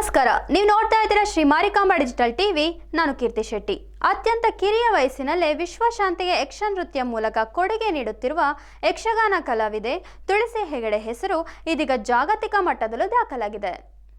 ನಮಸ್ಕಾರ. ನೀವು ನೋಡ್ತಾ ಇದ್ದೀರಾ ಶ್ರೀ ಮಾರಿಕಾಂಬಾ ಡಿಜಿಟಲ್ ಟಿವಿ ನಾನು ಕೀರ್ತಿ ಶೆಟ್ಟಿ. ಅತ್ಯಂತ ಕಿರಿಯ ವಯಸ್ಸಿನಲ್ಲೇ ವಿಶ್ವಶಾಂತಿಗೆ ಯಕ್ಷ ನೃತ್ಯ ಮೂಲಕ ಕೊಡುಗೆ ನೀಡುತ್ತಿರುವ ಯಕ್ಷಗಾನ ಕಲಾವಿದೆ ತುಳಸಿ ಹೆಗಡೆ ಹೆಸರು ಇದೀಗ ಜಾಗತಿಕ ಮಟ್ಟದಲ್ಲೂ ದಾಖಲಾಗಿದೆ.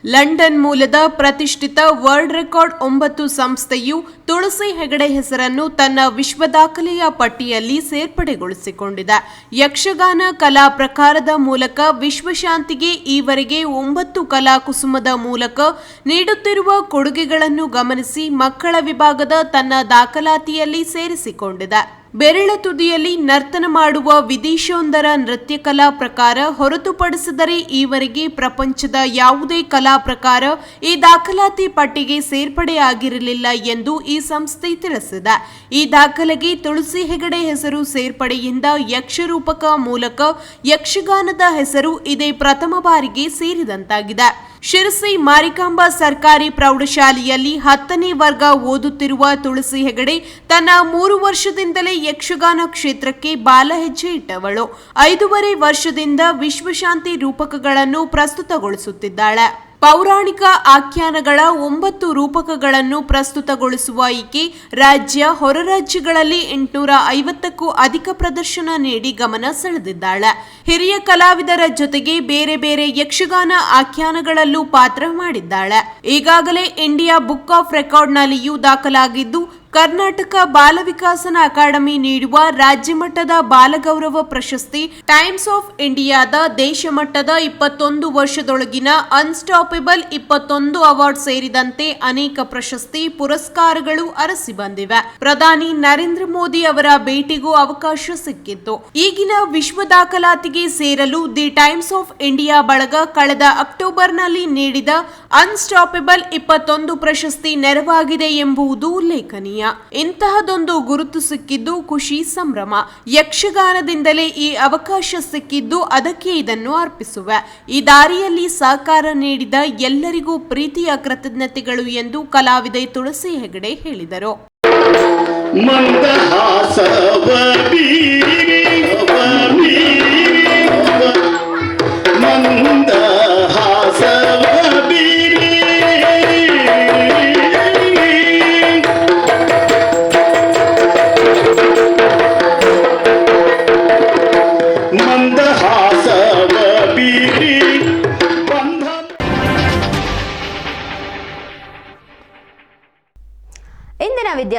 ಲಂಡನ್ ಮೂಲದ ಪ್ರತಿಷ್ಠಿತ ವರ್ಲ್ಡ್ ರೆಕಾರ್ಡ್ ಒಂಬತ್ತು ಸಂಸ್ಥೆಯು ತುಳಸಿ ಹೆಗಡೆ ಹೆಸರನ್ನು ತನ್ನ ವಿಶ್ವ ದಾಖಲೆಯ ಪಟ್ಟಿಯಲ್ಲಿ ಸೇರ್ಪಡೆಗೊಳಿಸಿಕೊಂಡಿದೆ. ಯಕ್ಷಗಾನ ಕಲಾ ಪ್ರಕಾರದ ಮೂಲಕ ವಿಶ್ವಶಾಂತಿಗೆ ಈವರೆಗೆ ಒಂಬತ್ತು ಕಲಾ ಕುಸುಮದ ಮೂಲಕ ನೀಡುತ್ತಿರುವ ಕೊಡುಗೆಗಳನ್ನು ಗಮನಿಸಿ ಮಕ್ಕಳ ವಿಭಾಗದ ತನ್ನ ದಾಖಲಾತಿಯಲ್ಲಿ ಸೇರಿಸಿಕೊಂಡಿದೆ. ಬೆರಳ ತುದಿಯಲ್ಲಿ ನರ್ತನ ಮಾಡುವ ವಿದೇಶವೊಂದರ ನೃತ್ಯ ಕಲಾ ಪ್ರಕಾರ ಹೊರತುಪಡಿಸಿದರೆ ಈವರೆಗೆ ಪ್ರಪಂಚದ ಯಾವುದೇ ಕಲಾ ಪ್ರಕಾರ ಈ ದಾಖಲಾತಿ ಪಟ್ಟಿಗೆ ಸೇರ್ಪಡೆಯಾಗಿರಲಿಲ್ಲ ಎಂದು ಈ ಸಂಸ್ಥೆ ತಿಳಿಸಿದೆ. ಈ ದಾಖಲೆಗೆ ತುಳಸಿ ಹೆಗಡೆ ಹೆಸರು ಸೇರ್ಪಡೆಯಿಂದ ಯಕ್ಷರೂಪಕ ಮೂಲಕ ಯಕ್ಷಗಾನದ ಹೆಸರು ಇದೇ ಪ್ರಥಮ ಬಾರಿಗೆ ಸೇರಿದಂತಾಗಿದೆ. ಶಿರಸಿ ಮಾರಿಕಾಂಬಾ ಸರ್ಕಾರಿ ಪ್ರೌಢಶಾಲೆಯಲ್ಲಿ ಹತ್ತನೇ ವರ್ಗ ಓದುತ್ತಿರುವ ತುಳಸಿ ಹೆಗಡೆ ತನ್ನ ಮೂರು ವರ್ಷದಿಂದಲೇ ಯಕ್ಷಗಾನ ಕ್ಷೇತ್ರಕ್ಕೆ ಬಾಲ ಹೆಜ್ಜೆ ಇಟ್ಟವಳು. ಐದೂವರೆ ವರ್ಷದಿಂದ ವಿಶ್ವಶಾಂತಿ ರೂಪಕಗಳನ್ನು ಪ್ರಸ್ತುತಗೊಳಿಸುತ್ತಿದ್ದಾಳೆ. ಪೌರಾಣಿಕ ಆಖ್ಯಾನಗಳ ಒಂಬತ್ತು ರೂಪಕಗಳನ್ನು ಪ್ರಸ್ತುತಗೊಳಿಸುವ ಈಕೆ ರಾಜ್ಯ ಹೊರ ರಾಜ್ಯಗಳಲ್ಲಿ ಎಂಟುನೂರ ಐವತ್ತಕ್ಕೂ ಅಧಿಕ ಪ್ರದರ್ಶನ ನೀಡಿ ಗಮನ ಸೆಳೆದಿದ್ದಾಳೆ. ಹಿರಿಯ ಕಲಾವಿದರ ಜೊತೆಗೆ ಬೇರೆ ಬೇರೆ ಯಕ್ಷಗಾನ ಆಖ್ಯಾನಗಳಲ್ಲೂ ಪಾತ್ರ ಮಾಡಿದ್ದಾಳೆ. ಈಗಾಗಲೇ ಇಂಡಿಯಾ ಬುಕ್ ಆಫ್ ರೆಕಾರ್ಡ್ನಲ್ಲಿಯೂ ದಾಖಲಾಗಿದ್ದು ಕರ್ನಾಟಕ ಬಾಲ ವಿಕಾಸನ ಅಕಾಡೆಮಿ ನೀಡುವ ರಾಜ್ಯಮಟ್ಟದ ಬಾಲಗೌರವ ಪ್ರಶಸ್ತಿ ಟೈಮ್ಸ್ ಆಫ್ ಇಂಡಿಯಾದ ದೇಶ ಮಟ್ಟದ ಇಪ್ಪತ್ತೊಂದು ವರ್ಷದೊಳಗಿನ ಅನ್ಸ್ಟಾಪೆಬಲ್ ಇಪ್ಪತ್ತೊಂದು ಅವಾರ್ಡ್ ಸೇರಿದಂತೆ ಅನೇಕ ಪ್ರಶಸ್ತಿ ಪುರಸ್ಕಾರಗಳು ಅರಸಿ ಬಂದಿವೆ. ಪ್ರಧಾನಿ ನರೇಂದ್ರ ಮೋದಿ ಅವರ ಭೇಟಿಗೂ ಅವಕಾಶ ಸಿಕ್ಕಿತ್ತು. ಈಗಿನ ವಿಶ್ವ ದಾಖಲಾತಿಗೆ ಸೇರಲು ದಿ ಟೈಮ್ಸ್ ಆಫ್ ಇಂಡಿಯಾ ಬಳಗ ಕಳೆದ ಅಕ್ಟೋಬರ್ನಲ್ಲಿ ನೀಡಿದ ಅನ್ಸ್ಟಾಪೆಬಲ್ ಇಪ್ಪತ್ತೊಂದು ಪ್ರಶಸ್ತಿ ನೆರವಾಗಿದೆ ಎಂಬುದು ಉಲ್ಲೇಖನೀಯ ಇಂತಹದೊಂದು ಗುರುತು ಸಿಕ್ಕಿದ್ದು ಖುಷಿ ಸಂಭ್ರಮ. ಯಕ್ಷಗಾನದಿಂದಲೇ ಈ ಅವಕಾಶ ಸಿಕ್ಕಿದ್ದು ಅದಕ್ಕೆ ಇದನ್ನು ಅರ್ಪಿಸುವೆ. ಈ ದಾರಿಯಲ್ಲಿ ಸಹಕಾರ ನೀಡಿದ ಎಲ್ಲರಿಗೂ ಪ್ರೀತಿಯ ಕೃತಜ್ಞತೆಗಳು ಎಂದು ಕಲಾವಿದೆ ತುಳಸಿ ಹೆಗಡೆ ಹೇಳಿದರು. ಮಂದಹಾಸವ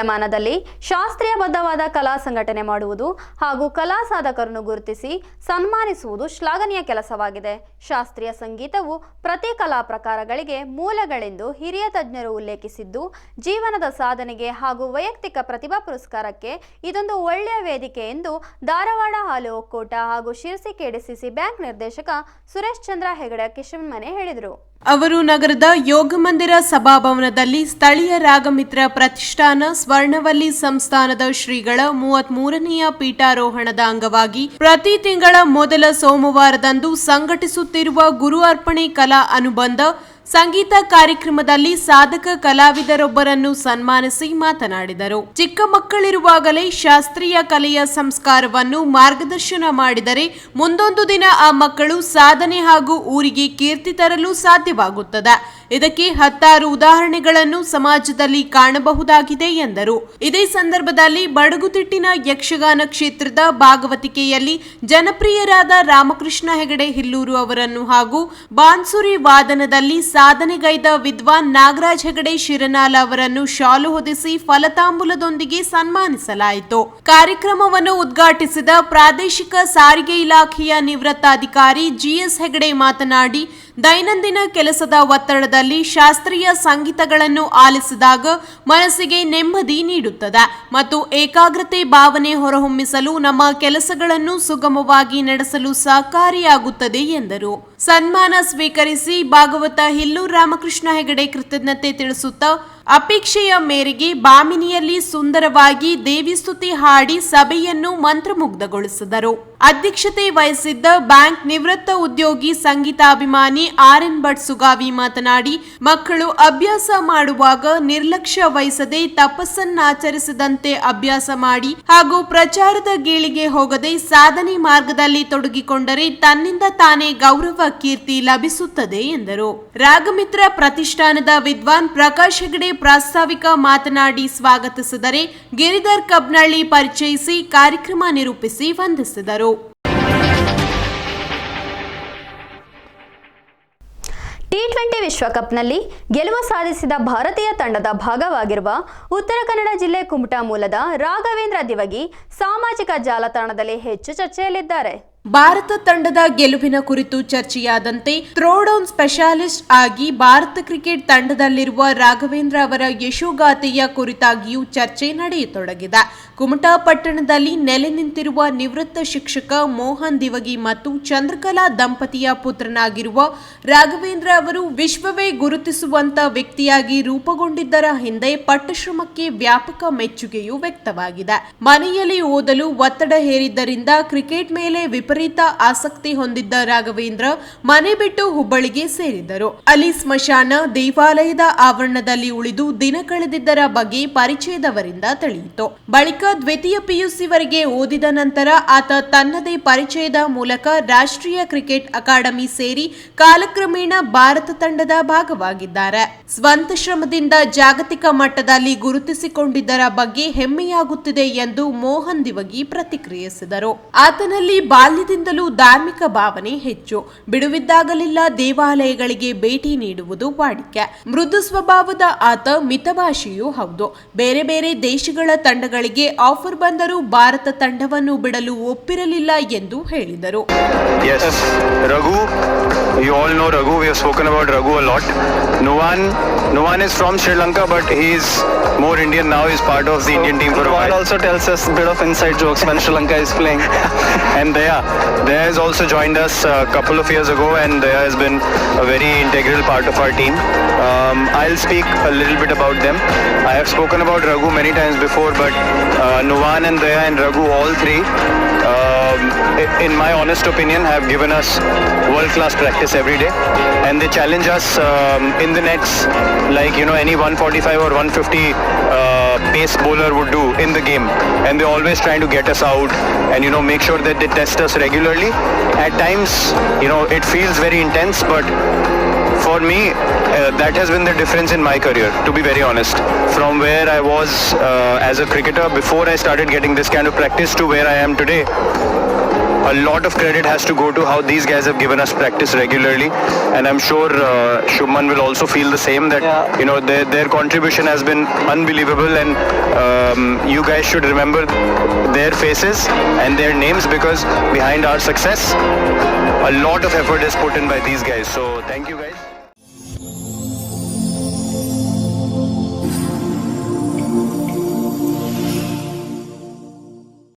ವಿದ್ಯಮಾನದಲ್ಲಿ ಶಾಸ್ತ್ರೀಯಬದ್ಧವಾದ ಕಲಾ ಸಂಘಟನೆ ಮಾಡುವುದು ಹಾಗೂ ಕಲಾ ಸಾಧಕರನ್ನು ಗುರುತಿಸಿ ಸನ್ಮಾನಿಸುವುದು ಶ್ಲಾಘನೀಯ ಕೆಲಸವಾಗಿದೆ. ಶಾಸ್ತ್ರೀಯ ಸಂಗೀತವು ಪ್ರತಿ ಕಲಾ ಪ್ರಕಾರಗಳಿಗೆ ಮೂಲಗಳೆಂದು ಹಿರಿಯ ತಜ್ಞರು ಉಲ್ಲೇಖಿಸಿದ್ದು, ಜೀವನದ ಸಾಧನೆಗೆ ಹಾಗೂ ವೈಯಕ್ತಿಕ ಪ್ರತಿಭಾ ಪುರಸ್ಕಾರಕ್ಕೆ ಇದೊಂದು ಒಳ್ಳೆಯ ವೇದಿಕೆ ಎಂದು ಧಾರವಾಡ ಹಾಲು ಒಕ್ಕೂಟ ಹಾಗೂ ಶಿರಸಿ ಕೆಡಿಸಿಸಿ ಬ್ಯಾಂಕ್ ನಿರ್ದೇಶಕ ಸುರೇಶ್ ಚಂದ್ರ ಹೆಗಡೆ ಕಿಶನ್ಮನೆ ಹೇಳಿದರು. ಅವರು ನಗರದ ಯೋಗ ಮಂದಿರ ಸಭಾಭವನದಲ್ಲಿ ಸ್ಥಳೀಯ ರಾಗಮಿತ್ರ ಪ್ರತಿಷ್ಠಾನ ಸ್ವರ್ಣವಲ್ಲಿ ಸಂಸ್ಥಾನದ ಶ್ರೀಗಳ ಮೂವತ್ತ್ ಮೂರನೆಯ ಪೀಠಾರೋಹಣದ ಅಂಗವಾಗಿ ಪ್ರತಿ ತಿಂಗಳ ಮೊದಲ ಸೋಮವಾರದಂದು ಸಂಘಟಿಸುತ್ತಿರುವ ಗುರು ಅರ್ಪಣೆ ಕಲಾ ಅನುಬಂಧ ಸಂಗೀತ ಕಾರ್ಯಕ್ರಮದಲ್ಲಿ ಸಾಧಕ ಕಲಾವಿದರೊಬ್ಬರನ್ನು ಸನ್ಮಾನಿಸಿ ಮಾತನಾಡಿದರು. ಚಿಕ್ಕ ಮಕ್ಕಳಿರುವಾಗಲೇ ಶಾಸ್ತ್ರೀಯ ಕಲೆಯ ಸಂಸ್ಕಾರವನ್ನು ಮಾರ್ಗದರ್ಶನ ಮಾಡಿದರೆ ಮುಂದೊಂದು ದಿನ ಆ ಮಕ್ಕಳು ಸಾಧನೆ ಹಾಗೂ ಊರಿಗೆ ಕೀರ್ತಿ ತರಲು ಸಾಧ್ಯವಾಗುತ್ತದೆ. ಇದಕ್ಕೆ ಹತ್ತಾರು ಉದಾಹರಣೆಗಳನ್ನು ಸಮಾಜದಲ್ಲಿ ಕಾಣಬಹುದಾಗಿದೆ ಎಂದರು. ಇದೇ ಸಂದರ್ಭದಲ್ಲಿ ಬಡಗುತಿಟ್ಟಿನ ಯಕ್ಷಗಾನ ಕ್ಷೇತ್ರದ ಭಾಗವತಿಕೆಯಲ್ಲಿ ಜನಪ್ರಿಯರಾದ ರಾಮಕೃಷ್ಣ ಹೆಗಡೆ ಹಿಲ್ಲೂರು ಅವರನ್ನು ಹಾಗೂ ಬಾನ್ಸುರಿ ವಾದನದಲ್ಲಿ ಸಾಧನೆಗೈದ ವಿದ್ವಾನ್ ನಾಗರಾಜ್ ಹೆಗಡೆ ಶಿರನಾಲ ಅವರನ್ನು ಶಾಲು ಹೊದಿಸಿ ಫಲತಾಂಬುಲದೊಂದಿಗೆ ಸನ್ಮಾನಿಸಲಾಯಿತು. ಕಾರ್ಯಕ್ರಮವನ್ನು ಉದ್ಘಾಟಿಸಿದ ಪ್ರಾದೇಶಿಕ ಸಾರಿಗೆ ಇಲಾಖೆಯ ನಿವೃತ್ತ ಅಧಿಕಾರಿ ಜಿಎಸ್ ಹೆಗಡೆ ಮಾತನಾಡಿ ದೈನಂದಿನ ಕೆಲಸದ ಒತ್ತಡದಲ್ಲಿ ಶಾಸ್ತ್ರೀಯ ಸಂಗೀತಗಳನ್ನು ಆಲಿಸಿದಾಗ ಮನಸ್ಸಿಗೆ ನೆಮ್ಮದಿ ನೀಡುತ್ತದೆ ಮತ್ತು ಏಕಾಗ್ರತೆ ಭಾವನೆ ಹೊರಹೊಮ್ಮಿಸಲು ನಮ್ಮ ಕೆಲಸಗಳನ್ನು ಸುಗಮವಾಗಿ ನಡೆಸಲು ಸಹಕಾರಿಯಾಗುತ್ತದೆ ಎಂದರು. ಸನ್ಮಾನ ಸ್ವೀಕರಿಸಿ ಭಾಗವತ ಹಿಲ್ಲೂರ್ ರಾಮಕೃಷ್ಣ ಹೆಗಡೆ ಕೃತಜ್ಞತೆ ತಿಳಿಸುತ್ತಾ ಅಪೇಕ್ಷೆಯ ಮೇರೆಗೆ ಬಾಮಿನಿಯಲ್ಲಿ ಸುಂದರವಾಗಿ ದೇವಿಸ್ತುತಿ ಹಾಡಿ ಸಭೆಯನ್ನು ಮಂತ್ರಮುಗ್ಧಗೊಳಿಸಿದರು. ಅಧ್ಯಕ್ಷತೆ ವಹಿಸಿದ್ದ ಬ್ಯಾಂಕ್ ನಿವೃತ್ತ ಉದ್ಯೋಗಿ ಸಂಗೀತಾಭಿಮಾನಿ ಆರ್ ಎನ್ ಭಟ್ ಸುಗಾವಿ ಮಾತನಾಡಿ, ಮಕ್ಕಳು ಅಭ್ಯಾಸ ಮಾಡುವಾಗ ನಿರ್ಲಕ್ಷ್ಯ ವಹಿಸದೆ ತಪಸ್ಸನ್ನಾಚರಿಸದಂತೆ ಅಭ್ಯಾಸ ಮಾಡಿ ಹಾಗೂ ಪ್ರಚಾರದ ಗೀಳಿಗೆ ಹೋಗದೆ ಸಾಧನೆ ಮಾರ್ಗದಲ್ಲಿ ತೊಡಗಿಕೊಂಡರೆ ತನ್ನಿಂದ ತಾನೇ ಗೌರವ ಕೀರ್ತಿ ಲಭಿಸುತ್ತದೆ ಎಂದರು. ರಾಗಮಿತ್ರ ಪ್ರತಿಷ್ಠಾನದ ವಿದ್ವಾನ್ ಪ್ರಕಾಶ್ ಹೆಗಡೆ ಪ್ರಾಸ್ತಾವಿಕ ಮಾತನಾಡಿ ಸ್ವಾಗತಿಸಿದರೆ ಗಿರಿಧರ್ ಕಬ್ನಳ್ಳಿ ಪರಿಚಯಿಸಿ ಕಾರ್ಯಕ್ರಮ ನಿರೂಪಿಸಿ ವಂದಿಸಿದರು. ಟಿ ಟ್ವೆಂಟಿ ವಿಶ್ವಕಪ್ನಲ್ಲಿ ಗೆಲುವು ಸಾಧಿಸಿದ ಭಾರತೀಯ ತಂಡದ ಭಾಗವಾಗಿರುವ ಉತ್ತರ ಕನ್ನಡ ಜಿಲ್ಲೆ ಕುಮಟಾ ಮೂಲದ ರಾಘವೇಂದ್ರ ದಿವಗಿ ಸಾಮಾಜಿಕ ಜಾಲತಾಣದಲ್ಲಿ ಹೆಚ್ಚು ಚರ್ಚೆಯಲ್ಲಿದ್ದಾರೆ. ಭಾರತ ತಂಡದ ಗೆಲುವಿನ ಕುರಿತು ಚರ್ಚೆಯಾದಂತೆ ಥ್ರೋಡೌನ್ ಸ್ಪೆಷಾಲಿಸ್ಟ್ ಆಗಿ ಭಾರತ ಕ್ರಿಕೆಟ್ ತಂಡದಲ್ಲಿರುವ ರಾಘವೇಂದ್ರ ಅವರ ಯಶೋಗಾಥೆಯ ಕುರಿತಾಗಿಯೂ ಚರ್ಚೆ ನಡೆಯತೊಡಗಿದೆ. ಕುಮಟಾ ಪಟ್ಟಣದಲ್ಲಿ ನೆಲೆ ನಿಂತಿರುವ ನಿವೃತ್ತ ಶಿಕ್ಷಕ ಮೋಹನ್ ದಿವಗಿ ಮತ್ತು ಚಂದ್ರಕಲಾ ದಂಪತಿಯ ಪುತ್ರನಾಗಿರುವ ರಾಘವೇಂದ್ರ ಅವರು ವಿಶ್ವವೇ ಗುರುತಿಸುವಂತ ವ್ಯಕ್ತಿಯಾಗಿ ರೂಪುಗೊಂಡಿದ್ದರ ಹಿಂದೆ ಪಟ್ಟಶ್ರಮಕ್ಕೆ ವ್ಯಾಪಕ ಮೆಚ್ಚುಗೆಯೂ ವ್ಯಕ್ತವಾಗಿದೆ. ಮನೆಯಲ್ಲಿ ಓದಲು ಒತ್ತಡ ಹೇರಿದ್ದರಿಂದ ಕ್ರಿಕೆಟ್ ಮೇಲೆ ವಿಪರೀತ ಆಸಕ್ತಿ ಹೊಂದಿದ್ದ ರಾಘವೇಂದ್ರ ಮನೆ ಬಿಟ್ಟು ಹುಬ್ಬಳ್ಳಿಗೆ ಸೇರಿದರು ಅಲ್ಲಿ ಸ್ಮಶಾನ, ದೇವಾಲಯದ ಆವರಣದಲ್ಲಿ ಉಳಿದು ದಿನ ಕಳೆದಿದ್ದರ ಬಗ್ಗೆ ಪರಿಚಯದವರಿಂದ ತಿಳಿಯಿತು. ಬಳಿಕ ದ್ವಿತೀಯ ಪಿಯುಸಿವರೆಗೆ ಓದಿದ ನಂತರ ಆತ ತನ್ನದೇ ಪರಿಚಯದ ಮೂಲಕ ರಾಷ್ಟ್ರೀಯ ಕ್ರಿಕೆಟ್ ಅಕಾಡೆಮಿ ಸೇರಿ ಕಾಲಕ್ರಮೇಣ ಭಾರತ ತಂಡದ ಭಾಗವಾಗಿದ್ದಾರೆ. ಸ್ವಂತ ಶ್ರಮದಿಂದ ಜಾಗತಿಕ ಮಟ್ಟದಲ್ಲಿ ಗುರುತಿಸಿಕೊಂಡಿದ್ದರ ಬಗ್ಗೆ ಹೆಮ್ಮೆಯಾಗುತ್ತಿದೆ ಎಂದು ಮೋಹನ್ ದಿವಗಿ ಪ್ರತಿಕ್ರಿಯಿಸಿದರು. ಆತನಲ್ಲಿ ಬಾಲ್ಯದಿಂದಲೂ ಧಾರ್ಮಿಕ ಭಾವನೆ ಹೆಚ್ಚು ಬಿಡುವಿದ್ದಾಗಲೆಲ್ಲ ದೇವಾಲಯಗಳಿಗೆ ಭೇಟಿ ನೀಡುವುದು ವಾಡಿಕೆ ಮೃದು ಸ್ವಭಾವದ ಆತ ಮಿತಭಾಷೆಯೂ ಹೌದು ಬೇರೆ ಬೇರೆ ದೇಶಗಳ ತಂಡಗಳಿಗೆ ಆಫರ್ ಬಂದರೂ ಭಾರತ ತಂಡವನ್ನು ಬಿಡಲು ಒಪ್ಪಿರಲಿಲ್ಲ ಎಂದು ಹೇಳಿದರು Yes, Raghu. You all know Raghu. We have spoken about Raghu a lot. Nuwan, Nuwan is from Sri Lanka, but he's more Indian now. He's part of the Indian team for a Rohan while. also tells us a bit of inside jokes Daya has also joined us a couple of years ago, and Daya has been a very integral part of our team. Um, I'll speak a little bit about them. I have spoken about Raghu many times before, but uh, Nuwan and Daya and Raghu, all three, um, in my honest opinion, have given us world-class practice every day, and they challenge us um, in the nets like you know any 145 or 150 uh, pace bowler would do in the game, and they're always trying to get us out and you know make sure that they test us regularly. At times, you know, it feels very intense, but for me, uh, that has been the difference in my career, to be very honest. From where I was uh, as a cricketer before I started getting this kind of practice to where I am today, a lot of credit has to go to how these guys have given us practice regularly, and I'm sure uh, Shubman will also feel the same. That Yeah. you know their their contribution has been unbelievable, and um, you guys should remember their faces and their names because behind our success, a lot of effort is put in by these guys. So thank you. guys.